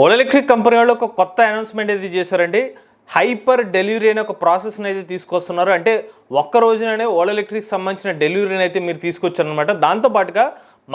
Whole electric company వాళ్ళు ఒక కొత్త అనౌన్స్మెంట్ అయితే చేశారండి హైపర్ డెలివరీ అనే ఒక ప్రాసెస్ని అయితే తీసుకొస్తున్నారు. అంటే ఒక్క రోజుననే ఓల్ ఎలక్ట్రిక్ సంబంధించిన డెలివరీని అయితే మీరు తీసుకొచ్చారనమాట దాంతో పాటుగా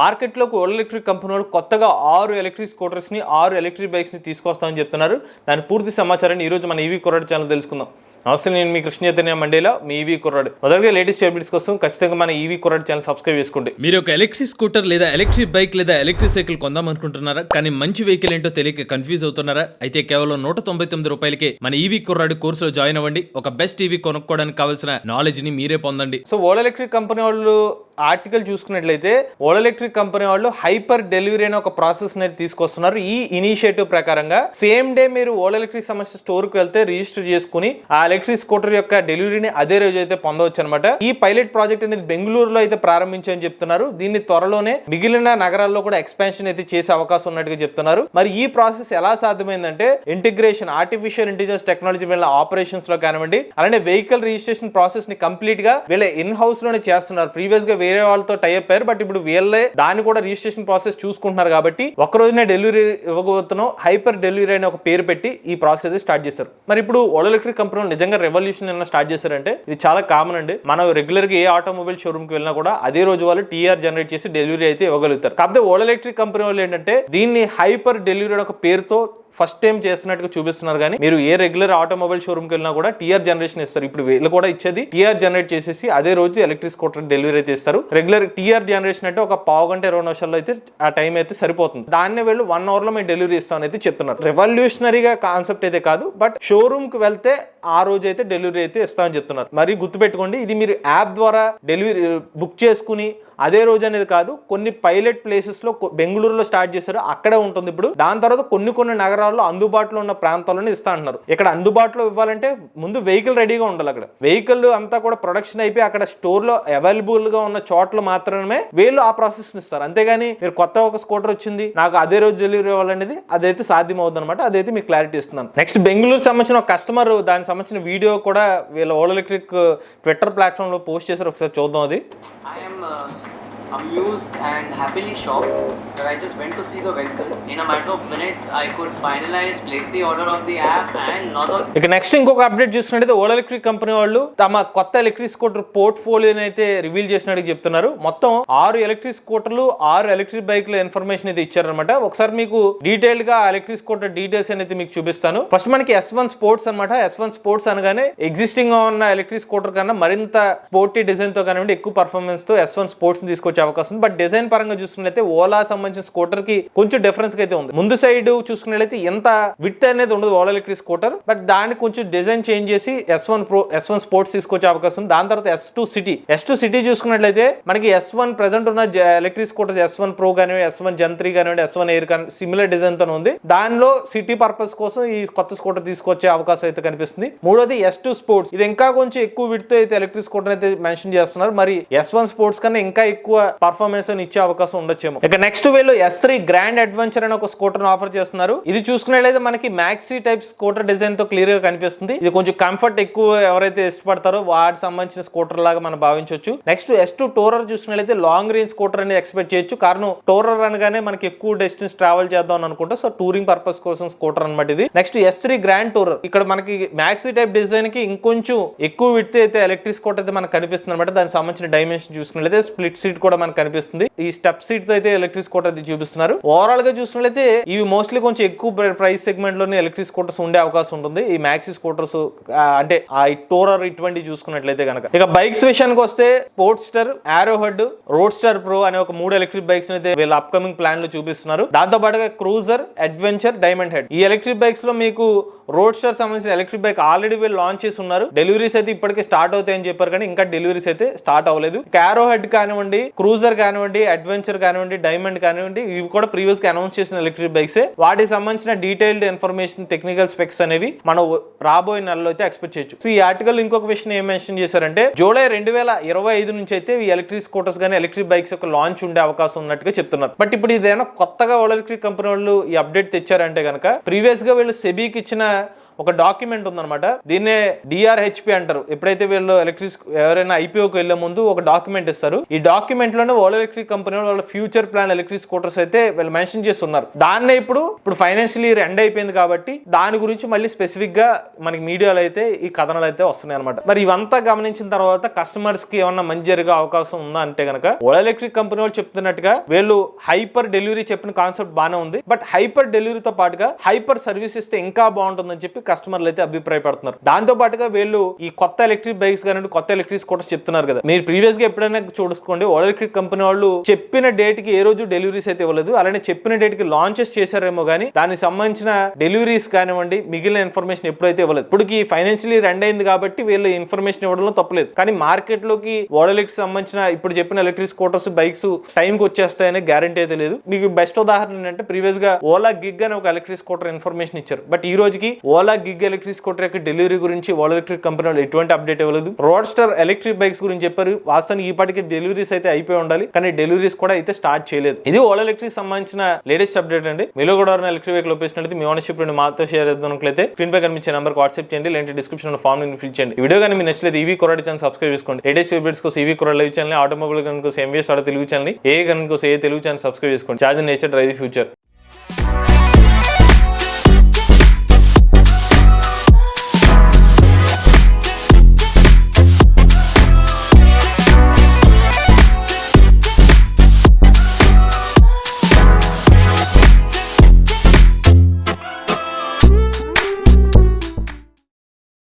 మార్కెట్లోకి ఓల్ ఎలక్ట్రిక్ కంపెనీ వాళ్ళు కొత్తగా ఆరు ఎలక్ట్రిక్ స్కూటర్స్ని ఆరు ఎలక్ట్రిక్ బైక్స్ని తీసుకొస్తామని చెప్తున్నారు. దాని పూర్తి సమాచారాన్ని ఈరోజు మన ఈవీ కొరడ ఛానల్ తెలుసుకుందాం. నమస్తే నేను మీ కృష్ణ చైతన్య మండేలా మీ ఈవీ కుర్రాడు. మొదటిగా లేటెస్ట్ అప్డేట్స్ కోసం ఖచ్చితంగా మన ఈవీ కుర్రాడు ఛానల్ సబ్స్క్రైబ్ చేసుకోండి. మీరు ఒక ఎలక్ట్రిక్ స్కూటర్ లేదా ఎలక్ట్రిక్ బైక్ లేదా ఎలక్ట్రిక్ సైకిల్ కొందాం అనుకుంటున్నారా? కానీ మంచి వెహికల్ ఏంటో తెలియక కన్ఫ్యూజ్ అవుతున్నారా? అయితే కేవలం నూట తొంభై తొమ్మిది రూపాయలకే మన ఈవీ కుర్రాడు కోర్సులో జాయిన్ అవ్వండి. ఒక బెస్ట్ ఈవీ కొనుక్కోవడానికి కావాల్సిన నాలెడ్జ్ని మీరే పొందండి. సో ఓలా ఎలక్ట్రిక్ కంపెనీ వాళ్ళు ఆర్టికల్ చూసుకున్నట్లయితే ఓల ఎలక్ట్రిక్ కంపెనీ వాళ్ళు హైపర్ డెలివరీ అనే ఒక ప్రాసెస్ అనేది తీసుకొస్తున్నారు. ఈ ఇనిషియేటివ్ ప్రకారంగా సేమ్ డే మీరు ఓలా ఎలక్ట్రిక్ సంబంధించిన స్టోర్కి వెళ్తే రిజిస్టర్ చేసుకుని ఆ ఎలక్ట్రిక్ స్కూటర్ యొక్క డెలివరీని అదే రోజు అయితే పొందవచ్చు అనమాట ఈ పైలట్ ప్రాజెక్ట్ అనేది బెంగళూరులో అయితే ప్రారంభించని చెప్తున్నారు. దీన్ని త్వరలోనే మిగిలిన నగరాల్లో కూడా ఎక్స్పాన్షన్ అయితే చేసే అవకాశం ఉన్నట్టుగా చెప్తున్నారు. మరి ఈ ప్రాసెస్ ఎలా సాధ్యమైందంటే ఇంటిగ్రేషన్ ఆర్టిఫిషియల్ ఇంటెలిజెన్స్ టెక్నాలజీ వీళ్ళ ఆపరేషన్స్లో కానివ్వండి అలానే వెహికల్ రిజిస్ట్రేషన్ ప్రాసెస్ని కంప్లీట్గా వీళ్ళ ఇన్ హౌస్లోనే చేస్తున్నారు. ప్రీవియస్గా వేరే వాళ్ళతో టై అయ్యారు. బట్ ఇప్పుడు వీళ్ళే దాన్ని కూడా రిజిస్ట్రేషన్ ప్రాసెస్ చూసుకుంటున్నారు కాబట్టి ఒక రోజునే డెలివరీ ఇవ్వబోతున్నాం. హైపర్ డెలివరీ అనే ఒక పేరు పెట్టి ఈ ప్రాసెస్ స్టార్ట్ చేశారు. మరి ఇప్పుడు ఓల్ ఎలక్ట్రిక్ కంపెనీలు నిజంగా రెవల్యూషన్ ఏమైనా స్టార్ట్ చేశారంటే ఇది చాలా కామన్ అండి. మనం రెగ్యులర్గా ఏ ఆటోమొబైల్ షోరూమ్కి వెళ్ళినా కూడా అదే రోజు వాళ్ళు టీఆర్ జనరేట్ చేసి డెలివరీ అయితే ఇవ్వగలుగుతారు. కాకపోతే ఓల్ ఎలక్ట్రిక్ కంపెనీ వాళ్ళు ఏంటంటే దీన్ని హైపర్ డెలివరీ అనే ఒక పేరుతో ఫస్ట్ టైం చేస్తున్నట్టుగా చూపిస్తున్నారు కానీ మీరు ఏ రెగ్యులర్ ఆటోమొబైల్ షోరూమ్కి వెళ్ళినా కూడా టీఆర్ జనరేషన్ ఇస్తారు. ఇప్పుడు వీళ్ళు కూడా ఇచ్చేది టీఆర్ జనరేట్ చేసేసి అదే రోజు ఎలక్ట్రిక్ స్కూటర్ డెలివరీ అయితే ఇస్తారు. రెగ్యులర్ టీఆర్ జనరేషన్ అంటే ఒక పావు గంట ఇరవై నిమిషాల్లో అయితే ఆ టైం అయితే సరిపోతుంది. దాన్ని వీళ్ళు వన్ అవర్లో మేము డెలివరీ ఇస్తామని అయితే చెప్తున్నారు. రెవల్యూషనరీగా కాన్సెప్ట్ అయితే కాదు బట్ షోరూమ్కి వెళ్తే ఆ రోజు అయితే డెలివరీ అయితే ఇస్తామని చెప్తున్నారు. మరి గుర్తుపెట్టుకోండి ఇది మీరు యాప్ ద్వారా డెలివరీ బుక్ చేసుకుని అదే రోజు అనేది కాదు కొన్ని పైలట్ ప్లేసెస్లో బెంగళూరులో స్టార్ట్ చేశారు అక్కడే ఉంటుంది ఇప్పుడు. దాని తర్వాత కొన్ని కొన్ని నగరాలు నగరాల్లో అందుబాటులో ఉన్న ప్రాంతాల్లోనే ఇస్తా అంటున్నారు. ఇక్కడ అందుబాటులో ఇవ్వాలంటే ముందు వెహికల్ రెడీగా ఉండాలి అక్కడ. వెహికల్ అంతా కూడా ప్రొడక్షన్ అయిపోయి అక్కడ స్టోర్లో అవైలబుల్గా ఉన్న చోట్ల మాత్రమే వీళ్ళు ఆ ప్రాసెస్ ఇస్తారు. అంతేగాని మీరు కొత్త ఒక స్కూటర్ వచ్చింది నాకు అదే రోజు డెలివరీ ఇవ్వాలనేది అదైతే సాధ్యం అవుతుంది అనమాట అదైతే మీకు క్లారిటీ ఇస్తున్నాను. నెక్స్ట్ బెంగళూరు సంబంధించిన ఒక కస్టమర్ దానికి సంబంధించిన వీడియో కూడా వీళ్ళ ఓల్ ఎలక్ట్రిక్ ట్విట్టర్ ప్లాట్ఫామ్లో పోస్ట్ చేశారు. ఒకసారి చూద్దాం అది. I am uh, amused and happily shocked that I just went to see the vehicle. In a matter of minutes, I could finalize, place the order of the app, and not ఇక next ఇంకొక update చూసినట్టయితే Ola electric company వాళ్ళు తమ కొత్త electric scooter పోర్ట్ఫోలియోని అయితే reveal చేసినట్టు చెప్తున్నారు. మొత్తం ఆరు ఎలక్ట్రిక్ స్కూటర్లు ఆరు ఎలక్ట్రిక్ బైక్ల ఇన్ఫర్మేషన్ అయితే ఇచ్చారనమాట ఒకసారి మీకు డీటెయిల్డ్గా ఎలక్ట్రిక్ స్కూటర్ డీటెయిల్స్ అనేది మీకు చూపిస్తాను. ఫస్ట్ మనకి ఎస్ వన్ స్పోర్ట్స్ అనమాట ఎస్ వన్ స్పోర్ట్స్ అనగానే ఎగ్జిస్టింగ్గా ఉన్న ఎలక్ట్రిక్ స్కూటర్ కన్నా మరింత స్పోర్టీ డిజైన్తో కానివ్వండి ఎక్కువ పర్ఫార్మెన్స్తో ఎస్ వన్ స్పోర్ట్స్ తీసుకొచ్చి అవకాశం ఉంది. బట్ డిజైన్ పరంగా చూసుకున్నట్లయితే ఓలా సంబంధించిన స్కూటర్కి కొంచెం డిఫరెన్స్ అయితే ఉంది. ముందు సైడ్ చూసుకున్నట్లయితే ఎంత విత్ అనేది ఉండదు ఓలా ఎలక్ట్రిక్ స్కూటర్ బట్ దాన్ని కొంచెం డిజైన్ చేంజ్ చేసి S one pro S one sports తీసుకొచ్చే అవకాశం ఉంది. దాని తర్వాత S two city S two city చూసుకున్నట్లయితే మనకి ఎస్ వన్ ప్రెసెంట్ ఉన్న electric scooters S one pro కానివ్వండి ఎస్ వన్ జన్ త్రీ కానివ్వండి ఎస్ వన్ ఎయిర్ కానీ సిమిలర్ డిజైన్తో ఉంది. దానిలో సిటీ పర్పస్ కోసం ఈ కొత్త స్కూటర్ తీసుకొచ్చే అవకాశం అయితే కనిపిస్తుంది. మూడోది ఎస్ టూ స్పోర్ట్స్ ఇది ఇంకా కొంచెం ఎక్కువ విడ్త్ అయితే ఎలక్ట్రిక్ స్కూటర్ అయితే మెన్షన్ చేస్తున్నారు. మరి ఎస్ వన్ స్పోర్ట్స్ కన్నా ఇంకా ఎక్కువ పర్ఫార్మెన్స్ ఇచ్చే అవకాశం ఉండొచ్చేమో. ఇక నెక్స్ట్ వీళ్ళు ఎస్ త్రీ గ్రాండ్ అడ్వెంచర్ అని ఒక స్కూటర్ ఆఫర్ చేస్తున్నారు. ఇది చూసుకున్నట్లయితే మనకి మ్యాక్సీ టైప్ స్కూటర్ డిజైన్తో క్లియర్గా కనిపిస్తుంది. ఇది కొంచెం కంఫర్ట్ ఎక్కువ ఎవరైతే ఇష్టపడతారో వాటికి సంబంధించిన స్కూటర్ లాగా మనం భావించవచ్చు. నెక్స్ట్ ఎస్ టూ టోరర్ చూసుకున్నట్లయితే లాంగ్ రేంజ్ స్కూటర్ అనేది ఎక్స్పెక్ట్ చేయొచ్చు. కారణం టోరర్ అనగానే మనకి ఎక్కువ డిస్టెన్స్ ట్రావెల్ చేద్దాం అనుకుంటా సో టూరింగ్ పర్పస్ కోసం స్కూటర్ అనమాట ఇది. Next S three grand tourer ఇక్కడ మనకి మ్యాక్సీ టైప్ డిజైన్కి ఇంకొంచెం ఎక్కువ విడితే అయితే ఎలక్ట్రిక్ స్కూటర్ అయితే మనకు కనిపిస్తుంది అనమాట దానికి సంబంధించిన డైమెన్షన్ చూసుకున్నట్లయితే స్ప్లిట్ సీట్ కూడా మనకు కనిపిస్తుంది. ఈ స్టెప్ సీట్స్ అయితే ఎలక్ట్రిక్ స్కూటర్ చూపిస్తున్నారు. ఓవరాల్గా చూసినట్లయితే ఇవి మోస్ట్లీ కొంచెం ఎక్కువ ప్రైస్ సెగ్మెంట్లోనే ఎలక్ట్రిక్ స్కూటర్స్ ఉండే అవకాశం ఉంటుంది. ఈ మ్యాక్సీ స్కూటర్స్ అంటే ఆ టోరర్ ఇటువంటి చూసుకున్నట్లయితే కనుక ఇక బైక్స్ విషయానికి వస్తే స్పోర్ట్స్టర్ ఆరో హెడ్ రోడ్ స్టార్ ప్రో అనే ఒక మూడు ఎలక్ట్రిక్ బైక్స్ అయితే వీళ్ళ అప్కమింగ్ ప్లాన్లో చూపిస్తున్నారు. దాంతో పాటుగా క్రూజర్ అడ్వెంచర్ డైమండ్ హెడ్ ఈ ఎలక్ట్రిక్ బైక్స్లో మీకు రోడ్ స్టార్ సంబంధించిన ఎలక్ట్రిక్ బైక్ ఆల్రెడీ వీళ్ళు లాంచ్ చేసి ఉన్నారు. డెలివరీస్ అయితే ఇప్పటికే స్టార్ట్ అవుతాయని చెప్పారు కానీ ఇంకా డెలివరీస్ అయితే స్టార్ట్ అవ్వలేదు. క్యారో హెడ్ కానివ్వండి క్రూజర్ కానివ్వండి అడ్వెంచర్ కానివ్వండి డైమండ్ కానివ్వండి ఇవి కూడా ప్రీవియస్గా అనౌన్స్ చేసిన ఎలక్ట్రిక్ బైక్స్ వాటికి సంబంధించిన డీటెయిల్డ్ ఇన్ఫర్మేషన్ టెక్నికల్ స్పెక్స్ అనేవి మనం రాబోయే నెలలో అయితే ఎక్స్పెక్ట్ చేయొచ్చు. సో ఈ ఆర్టికల్ ఇంకొక విషయం ఏం మెన్షన్ చేశారంటే జూలై రెండు వేల ఇరవై ఐదు నుంచి అయితే ఈ ఎలక్ట్రిక్ స్కూటర్స్ కానీ ఎలక్ట్రిక్ బైక్స్ యొక్క లాంచ్ ఉండే అవకాశం ఉన్నట్టుగా చెప్తున్నారు. బట్ ఇప్పుడు ఇదేనా కొత్తగా ఎలక్ట్రిక్ కంపెనీ వాళ్ళు ఈ అప్డేట్ తెచ్చారంటే కనుక ప్రీవియస్గా వీళ్ళు సెబీకి ఇచ్చిన ఒక డాక్యుమెంట్ ఉందన్నమాట. దీన్నే డిఆర్హెచ్పి అంటారు. ఎప్పుడైతే వీళ్ళు ఎలక్ట్రిక్ ఎవరైనా ఐపీఓకి వెళ్ళే ముందు ఒక డాక్యుమెంట్ ఇస్తారు. ఈ డాక్యుమెంట్లోనే ఓలా ఎలక్ట్రిక్ కంపెనీ వాళ్ళ ఫ్యూచర్ ప్లాన్ ఎలక్ట్రిక్ స్కూటర్స్ అయితే వీళ్ళు మెన్షన్ చేస్తున్నారు. దాన్నే ఇప్పుడు ఇప్పుడు ఫైనాన్షియల్ ఇయర్ ఎండ్ అయిపోయింది కాబట్టి దాని గురించి మళ్ళీ స్పెసిఫిక్గా మనకి మీడియాలో అయితే ఈ కథనాలు అయితే వస్తున్నాయి అనమాట మరి ఇవంతా గమనించిన తర్వాత కస్టమర్స్కి ఏమన్నా మంచి జరిగే అవకాశం ఉందా అంటే గనక ఓలా ఎలక్ట్రిక్ కంపెనీ వాళ్ళు చెప్తున్నట్టుగా వీళ్ళు హైపర్ డెలివరీ చెప్పిన కాన్సెప్ట్ బాగానే ఉంది. బట్ హైపర్ డెలివరీతో పాటుగా హైపర్ సర్వీస్ ఇస్తే ఇంకా బాగుంటుందని చెప్పి కస్టమర్లు అయితే అభిప్రాయపడుతున్నారు. దాంతో పాటుగా వీళ్ళు ఈ కొత్త ఎలక్ట్రిక్ బైక్స్ కానీ కొత్త ఎలక్ట్రిక్ స్కూటర్స్ చెప్తున్నారు కదా. మీరు ప్రీవియస్గా ఎప్పుడైనా చూసుకోండి ఓలా ఎలక్ట్రిక్ కంపెనీ వాళ్ళు చెప్పిన డేట్కి ఏ రోజు డెలివరీస్ అయితే ఇవ్వలేదు. అలానే చెప్పిన డేట్కి లాంచెస్ చేశారేమో కానీ దానికి సంబంధించిన డెలివరీస్ కానివ్వండి మిగిలిన ఇన్ఫర్మేషన్ ఎప్పుడైతే ఇవ్వలేదు. ఇప్పటికి ఫైనాన్షియలీ రెండ్ అయింది కాబట్టి వీళ్ళు ఇన్ఫర్మేషన్ ఇవ్వడంలో తప్పలేదు. కానీ మార్కెట్లోకి ఓలా సంబంధించిన ఇప్పుడు చెప్పిన ఎలక్ట్రిక్ స్కూటర్స్ బైక్స్ టైం కి వచ్చేస్తాయనే గ్యారంటీ అయితే లేదు. మీకు బెస్ట్ ఉదాహరణ ఏంటంటే ప్రీవియస్గా ఓలా గిగ్ అని ఒక ఎలక్ట్రిక్ స్కూటర్ ఇన్ఫర్మేషన్ ఇచ్చారు. బట్ ఈ రోజుకి ఓలా గిగ్ ఎలక్ట్రిక్ స్కూటర్ యొక్క డెలివరీ గురించి ఓలా ఎలక్ట్రిక్ కంపెనీ వాళ్ళు ఎటువంటి అప్డేట్ ఇవ్వలేదు. రోడ్స్టర్ ఎలక్ట్రిక్ బైక్స్ గురించి చెప్పారు. వాస్తవానికి ఈ పాటికి డెలివరీస్ అయితే అయిపోయి ఉండాలి. కానీ డెలివరీస్ కూడా అయితే స్టార్ట్ చేయలేదు. ఇది ఓలా ఎలక్ట్రిక్ సంబంధించిన లేటెస్ట్ అప్డేట్ అండి. మీలో కూడా ఎవరైనా ఎలక్ట్రిక్ బైక్ లోపేసినట్లయితే మీ ఓనర్షిప్ నుండి మాతో షేర్ చేద్దామట్లయితే స్క్రీన్ పై కనిపించే నెంబర్ వాట్సాప్ చేయండి. లేదంటే డిస్క్రిప్షన్ ఫామ్ ఫిల్ చేయండి. వీడియో కానీ మీకు నచ్చలేదు ఈవీ కొరడి ఛానల్ సబ్స్క్రైబ్ చేసుకోండి. లేటెస్ట్ అప్డేట్స్ కోసం ఈవీ కొరడి లైవ్ ఛానల్ ఆటోమొబైల్ కనుక ఎంబీఎస్ ఆడ తెలుగు ఛానల్ ఏ కనుక ఏ తెలుగు ఛానల్ సబ్స్క్రైబ్ చేసుకోండి. Charge nature drive future